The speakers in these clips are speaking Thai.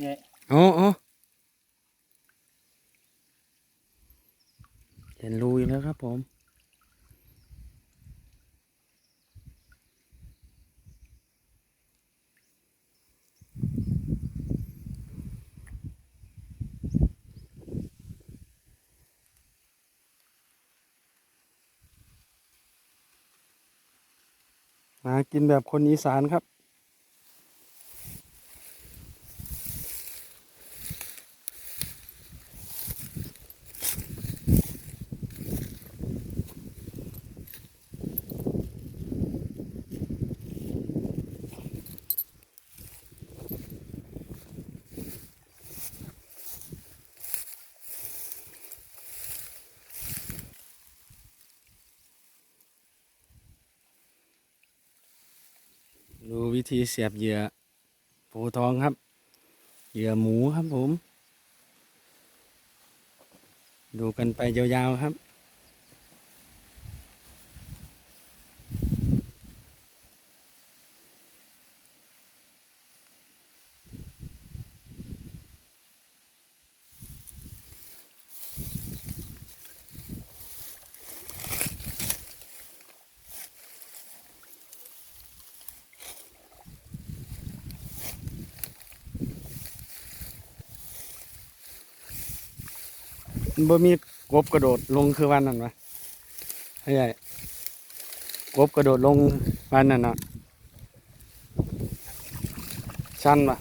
เนี่ยอ๋ออ๋อเห็นรูอยู่แล้วครับผมมากินแบบคนอีสานครับ ดู วิธีเสียบเหยื่อปูทองครับ เหยื่อหมูครับผม ดูกันไปยาวๆครับ บ่มีกบกระโดดลงคือวันนั้นวะไอ้ใหญ่กบกระโดดลงวันนั้นเนาะชันวะ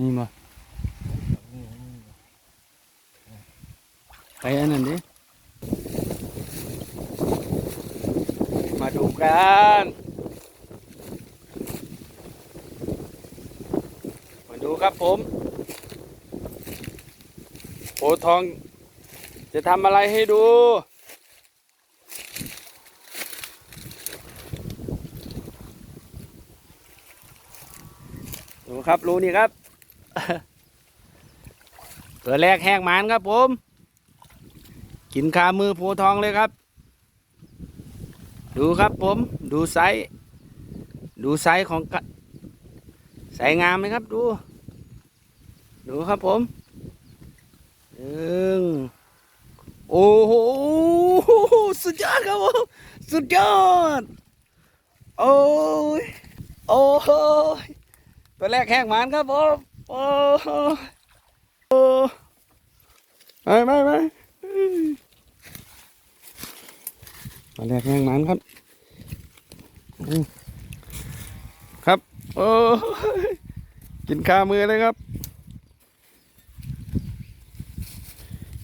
นี่มาไปอันนั้นดิ มาดูกันมาดูครับผมโอทอง จะทำอะไรให้ดูดูครับรู้นี่ครับ ตัวแรกแหกหมันครับผม กินคามือโพทองเลยครับ ดูครับผม ดูไซส์ ดูไซส์ของกะไซส์งามไหมครับ ดู ดูครับผมหนึ่งโอ้โห สุดยอดครับผม สุดยอด โอ้ย โอ้ยตัวแรกแหกหมันครับผม โอ้โอ้ ไม่ไม่ไม่ตัวแรกแหกหมันครับ ครับ โอ้ยกินข้ามือเลยครับ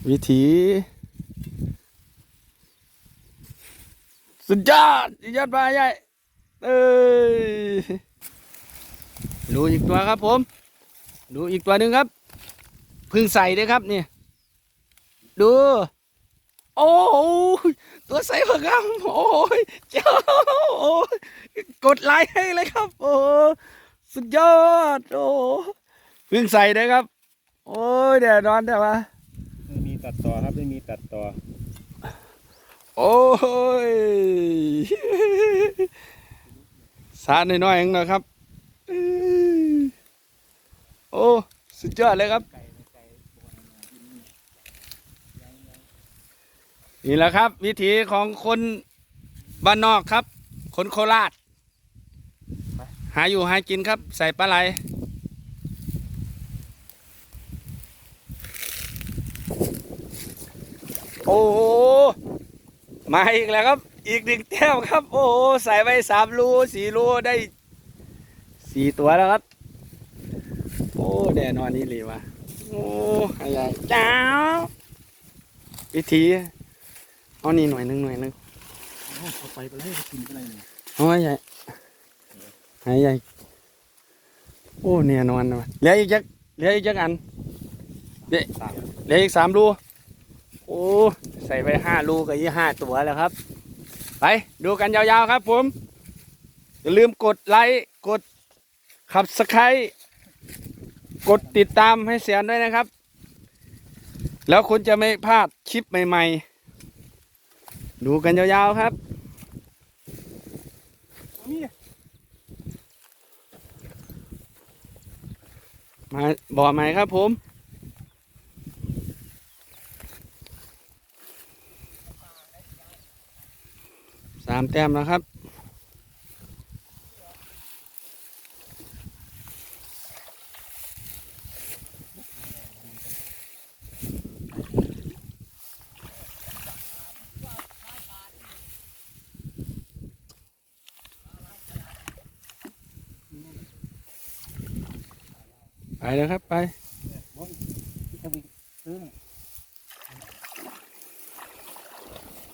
วิถี สุดยอดสุดยอดปลาใหญ่เอ้ยดูอีกตัวครับผม ดูอีกตัวหนึ่งครับ พึ่งใส่ด้วยครับเนี่ย ดู โอ้โหตัวใส่ผักครับโอ้ยเจ้าโอ้ยกดไลค์ให้เลยครับ โอ้สุดยอด โอ้เพึ่งใส่ด้วยครับ โอ้ยเดี๋ยวนอนเดี๋ยวมาไม่มีตัดต่อครับไม่มีตัดต่อ โอ้ยสาดน้อยๆเองนะครับอื้อโอ้ สุดยอดเลยครับ นี่แหละครับ วิถีของคนบ้านนอกครับ คนโคราช หาอยู่หากินครับ ใส่ปลาไหลโอ้โหมาอีกแล้วครับ อีกหนึ่งแต้มครับ โอ้โหใส่ไปสามรูสี่รูได้สี่ตัวแล้วครับ โอ้แน่นอนนี่เลยว่ะโอ้อะไรจ้า วิธี เอานี่หน่อยหนึงหน่อยหนึงเอาไปไปเลยกินอะไรเนี่ยเอาไว้ใหญ่ให้ใหญ่โอ้แน่นอนนะว่ะเหลืออีกจักเหลืออีกจักอันเหลือเหลืออีกสามรูโอ้ใส่ไปห้ารูกับยี่ห้าตัวแล้วครับ ไปดูกันยาวๆครับ ผม อย่าลืมกดไลค์กดขับสไครกดติดตามให้เสียนด้วยนะครับ แล้วคุณจะไม่พลาดคลิปใหม่ ๆ ดูกันยาวๆครับมาบ่อใหม่ครับผม สามแต้มแล้วครับ ไปเลยครับไป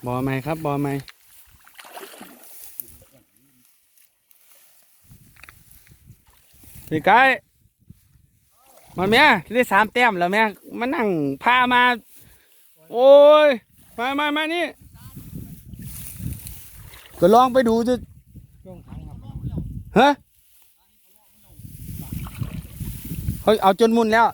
บ่อใหม่ครับบ่อใหม่พี่ไก่มาแม่ได้สามแต้มแล้วแม่มานั่งพามา โอ้ย มามามานี่ ก็ลองไปดูจะฮะ เฮ้ย เอาจนมุนแล้ว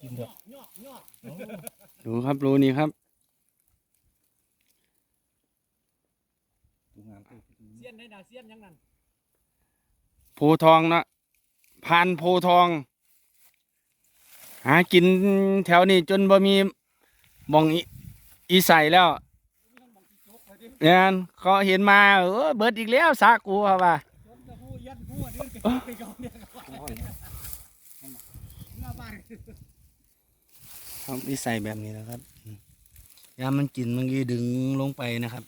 กินเถอะดูครับรูนี้ครับดูงานเสี้ยนได้ดาเสี้ยนยังนั่นโพทองนะพันโพทอง หากินแถวนี้จนบ่มีบองอีอีใส่แล้ว เนี่ยเขาเห็นมาเออเบิดอีกแล้วสากูครับว่าชนกระผู้ยันผู้เดินกระไปกองเนี่ยเมื่อบ้านครับอีใส่แบบนี้นะครับยามมันกินมันก็ดึงลงไปนะครับ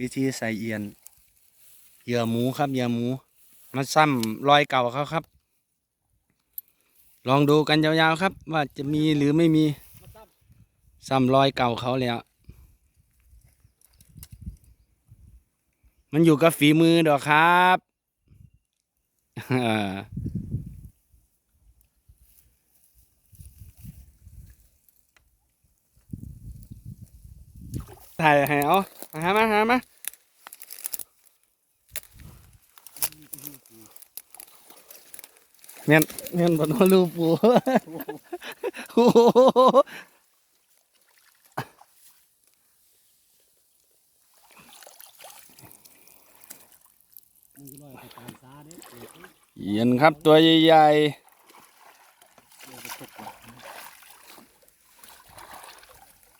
วิธีใส่เอียนเหยื่อหมูครับเหยื่อหมูมาซ้ำรอยเก่าเขาครับ ลองดูกันยาวๆครับ ว่าจะมีหรือไม่มีซ้ำรอยเก่าเขาแล้ว มันอยู่กับฝีมือดอกครับถ่ายให้เอาหามาหามาเมียนเมียนบนลูปูโอ้โห มึงลอยไปตามซา เย็นครับตัวใหญ่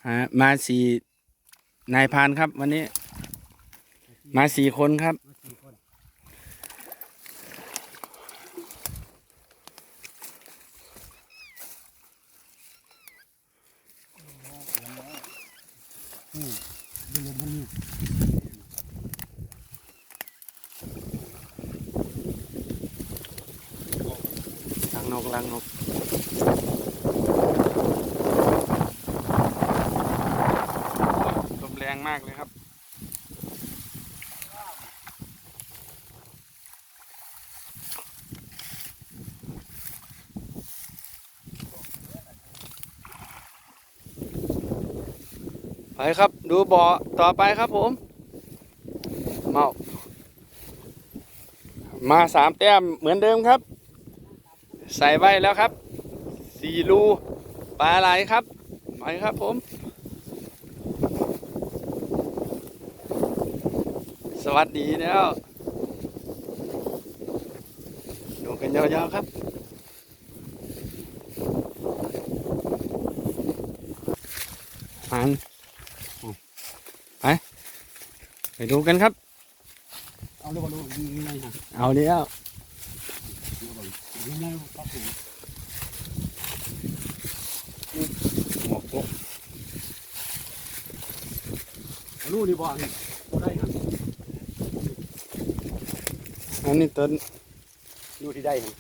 ๆมาสี่นายพานครับวันนี้ มาสี่คนครับ มาสี่คน ดูลมมันนี่ ลังนกลังนกลมแรงมากเลยครับไปครับดูบ่อต่อไปครับผม เมา มาสามแต้มเหมือนเดิมครับ ใส่ไว้แล้วครับสี่รูปลาไหลครับไปครับผม สวัสดีแล้วดูกันยาวๆครับหันไปไปดูกันครับ เอาเลยบอลลูนยังไงฮะเอาเดียว ยังไงครับผม หมวกปุ๊บ เอาลูกนี่บอลได้ครับอันนี้ต้นลูกที่ได้ครับ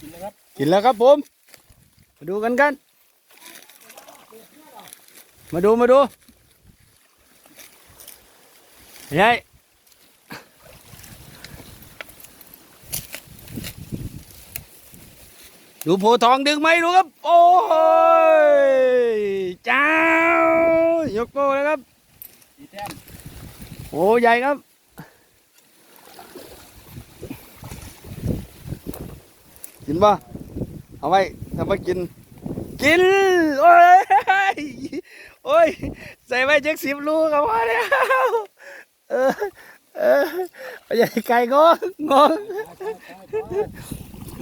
กินนะครับกินแล้วครับผม มาดูกันกัน มาดูมาดูยาย ดูโพทองดึงไหมดูครับ โอ้ยเจ้ายกโก้เลยครับโอ้ใหญ่ครับ กินป่ะเอาไว้ทำไมกิน กิน โอ้ยโอ้ย ใส่ไว้เจ็กสิบลูกกับว่าแล้วเออเออใหญ่ไก่งงง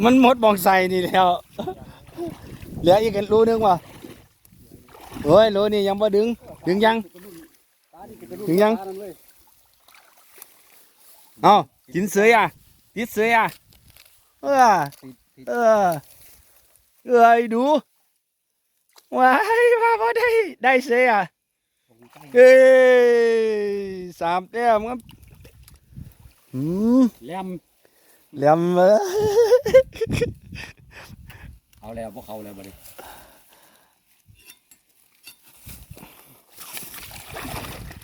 มันหมดบองใส่นี่แล้ว เหลืออีกกันรู้นึงว่ะโอ้ยรู้นี่ยังบ่ดึง ดึงยังตานี่เป็นลูกถึงยังตานั่นเว้ยเอากินเสืออะติดเสืออะเออเออเอ้ยดูว้ายมาพอได้ได้เสืออะเอ้ยสามแต้มครับอืมแหลม เหลี่ยมเออเอาแล้วพวกเขาแล้วบัดนี้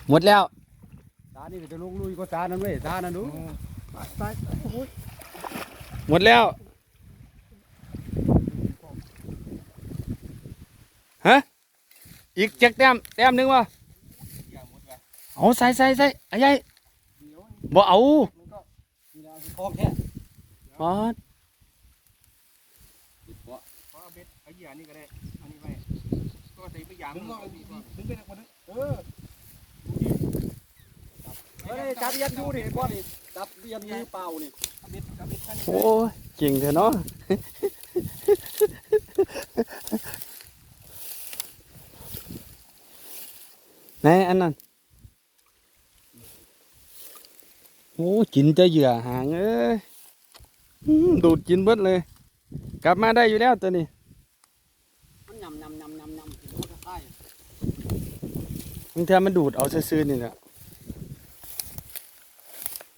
หมดแล้วตานี่เป็นลูกลุยก็ตานั่นเว้ยตานั่นดูหมดแล้วฮะอีกจักแต้มแต้มหนึ่งวะเอาใส่ใส่ใส่ไอ้ยัยบ่เอานี่นะคือคอกแท้ ปอดเพราะเพราะเอาเบ็ดเอาเหยื่อนี่ก็ได้อันนี้ไว้ก็ใส่ไปยางดึงมันเอาก็ดีกว่าดึงไปนักบัดนี้เออเฮ้ยจับเรียนอยู่ดิพ่อนี่จับเรียนมือเปล่านี่เอาเบ็ดเอาเบ็ดท่านโอ้ยเก่งเถอะเนาะ ไหนอันนั้น โอ้กินจะเหยื่อหางเอ้ยอื้อ ดูดกินเบิดเลย กลับมาได้อยู่แล้วตัวนี้มันยำยำยำยำยำกินมันก็ใต้บางทีมันดูดเอาซื่อๆนี่แหละ